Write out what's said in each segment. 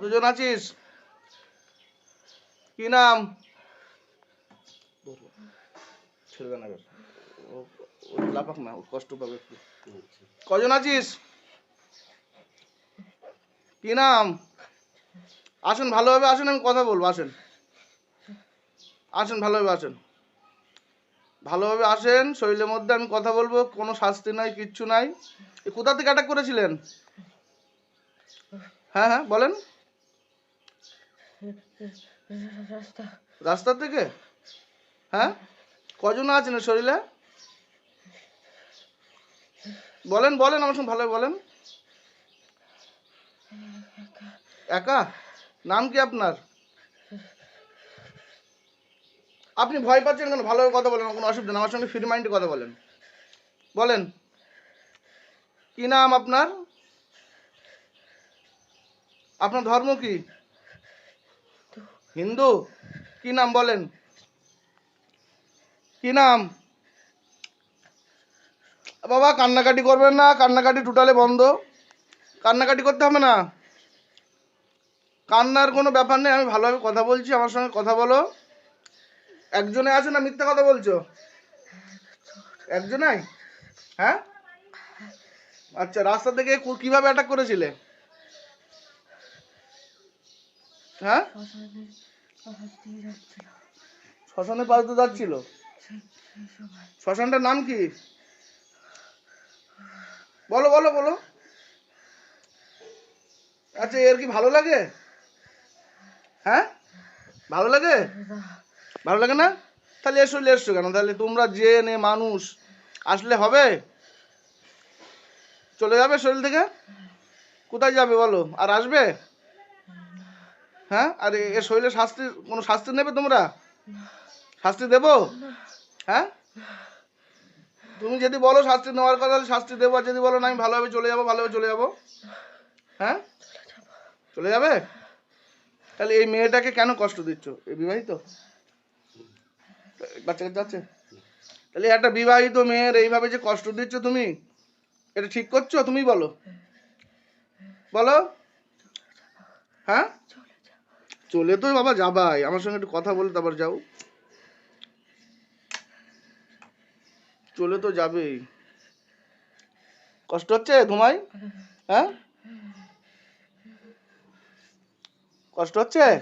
কতজন আছিস? কি নাম? কজন আছিস? কি নাম? আসেন, ভালোভাবে আসেন, আমি কথা বলব, আসেন। আসেন, ভালোভাবে আসেন। ভালোভাবে আসেন, শরীরের মধ্যে আমি কথা বলব, কোনো শাস্তি নাই, কিচ্ছু নাই। কোথা থেকে অ্যাটাক করেছিলেন? হ্যাঁ হ্যাঁ বলেন। রাস্তা থেকে হ্যাঁ? কজন আছেন শরীরে? বলেন বলেন আমার সঙ্গে ভালোভাবে বলেন। একা? নাম কি আপনার? আপনি ভয় পাচ্ছেন কেন? ভালোভাবে কথা বলেন কোনো অসুবিধা আমার সঙ্গে ফ্রি মাইন্ডে কথা বলেন। বলেন। কি নাম আপনার? আপনার ধর্ম কি? হিন্দু? কি নাম বলেন? কি নাম? বাবা, কান্নাকাটি করবেন না, কান্নাকাটি টোটালে বন্ধ। কান্নাকাটি করতে হবে না। কান্নার কোনো ব্যাপার নেই, আমি ভালোভাবে কথা বলছি, আমার সঙ্গে কথা বলো। একজনে আছে না মিথ্যা কথা বলছো? একজনাই? হ্যাঁ? আচ্ছা রাস্তা থেকে কীভাবে অ্যাটাক করেছিলে? হ্যাঁ? শ্মশানে পাশ দিয়ে যাচ্ছিল? শ্মশানটার নাম কি? বলো বলো বলো। আচ্ছা এর কি ভালো লাগে? হ্যাঁ? ভালো লাগে? ভালো লাগে না? তাহলে এসো এসছো কেন? তাহলে তোমরা জেনে মানুষ আসলে হবে? চলে যাবে শরীর থেকে? কোথায় যাবে বলো? আর আসবে? হ্যাঁ? আর এর শরীরে শাস্তি, কোনো শাস্তি নেবে তোমরা? শাস্তি দেবো? হ্যাঁ? তুমি যদি বলো শাস্তি নেওয়ার কথা, তাহলে শাস্তি দেবো। আর যদি বলো না, আমি ভালোভাবে চলে যাব, ভালোভাবে চলে যাব। হ্যাঁ? চলে যাবে? তাহলে এই মেয়েটাকে কেন কষ্ট দিচ্ছ? এই বিবাহিত? বাচ্চা কাচ্চা আছে তাহলে একটা বিবাহিত মেয়ের এইভাবে যে কষ্ট দিচ্ছ তুমি, এটা ঠিক করছ? তুমি বলো। বলো? হ্যাঁ? চলে তো বাবা যাবাই। আমার সঙ্গে একটু কথা বলে তারপর যাও। চলে তো যাবেই। কষ্ট হচ্ছে ঘুমাই? হ্যাঁ? কষ্ট হচ্ছে?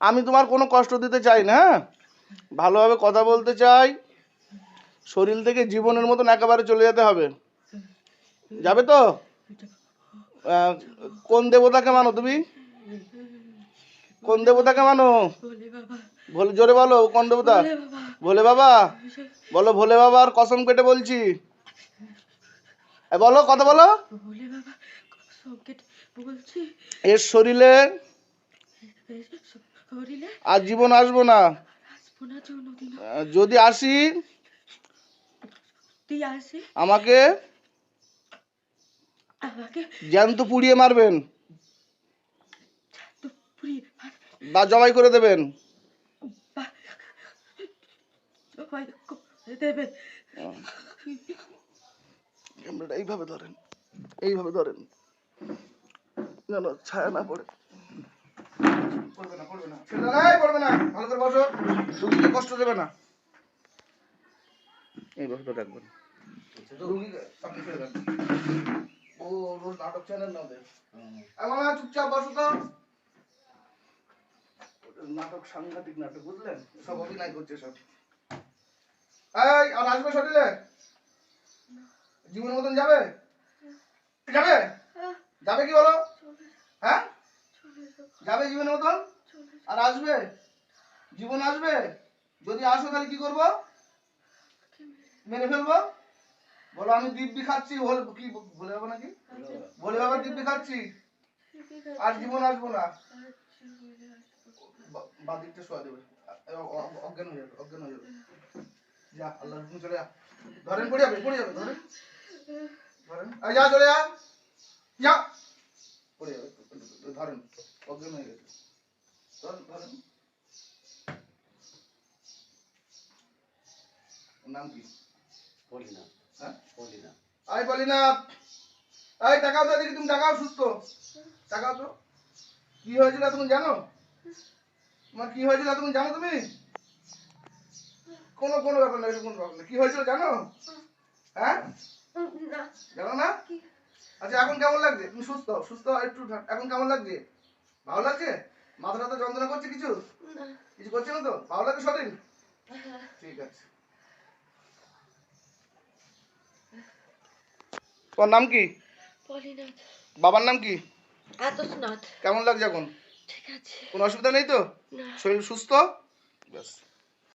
আমি তোমার কোনো কষ্ট দিতে চাই না হ্যাঁ? ভালোভাবে কথা বলতে চাই। শরীর থেকে জীবনের মতন একেবারে চলে যেতে হবে। যাবে তো? কোন দেবতাকে মানো তুমি? কোন দেবতাকে মানো? ভোলে জোরে বলো, কোন দেবতা? ভোলে বাবা? বলো, ভোলে বাবার কসম কেটে বলছি। বলো, কথা বলো। এর শরীরে আর জীবন আসব না। যদি আসি, আমাকে জ্যান্ত পুড়িয়ে মারবেন? বা জবাই করে দেবেন? দেবেন। ক্যামেরাটা এইভাবে ধরেন এইভাবে ধরেন ছায়া না পড়ে। পড়বে না পড়বে না। ছেড়ে এই, পড়বে না। ভালো করে বসো। রুগীকে কষ্ট দেবে না। এইভাবে তো রাখবেন রুগীকে সামনে ছেড়ে দেন ও রোজ নাটক চ্যানেল না ওদের। না, চুপচাপ বসো তো। নাটক সাংঘাতিক নাটক বুঝলেন? সব অভিনয় করছে সব। এই আর আসবে শরীরে? জীবন মতন যাবে? যাবে? যাবে কি বলো? হ্যাঁ? যাবে জীবনের মতন? আর আসবে? জীবন আসবে? যদি আসো তাহলে কি করব? মেরে ফেলব? বলো আমি দিব্যি খাচ্ছি হল কি বলে যাব নাকি? বলে বাবার দিব্যি খাচ্ছি। আর জীবন আসব না। বা- বাঁ শোয়া দেবে। অজ্ঞান হয়ে যাবে অজ্ঞান হয়ে যাবে। যা আল্লাহ হুকুম চলে যা। ধরেন পড়ে যাবে পড়ে যাবে ধরেন। ধরেন। যা চলে যা। যা। পড়ে যাবে ধরেন অজ্ঞান হয়ে গেছে। ধরেন ধরেন। নাম কি? বলি না হ্যাঁ? বলি না আই বলি না এই টাকাও তো দেখি তুমি টাকাও সুস্থ। টাকাও তো। কি হয়েছিল তুমি জানো? তোমার কি হয়েছিল তুমি জানো তুমি? কোনো কোনো ব্যাপার না কোনো ব্যাপার না। কি হয়েছিল জানো? হ্যাঁ? জানো না? আচ্ছা এখন কেমন লাগছে? তুমি সুস্থ সুস্থ একটু এখন কেমন লাগছে? ভালো লাগছে? মাথা তো যন্ত্রণা করছে কিছু? কিছু করছে না তো? ভালো লাগছে শরীর ঠিক আছে। তোমার নাম কি? বাবার নাম কি? কেমন লাগছে এখন? ঠিক আছে। কোনো অসুবিধা নেই তো? শরীর সুস্থ? ব্যাস।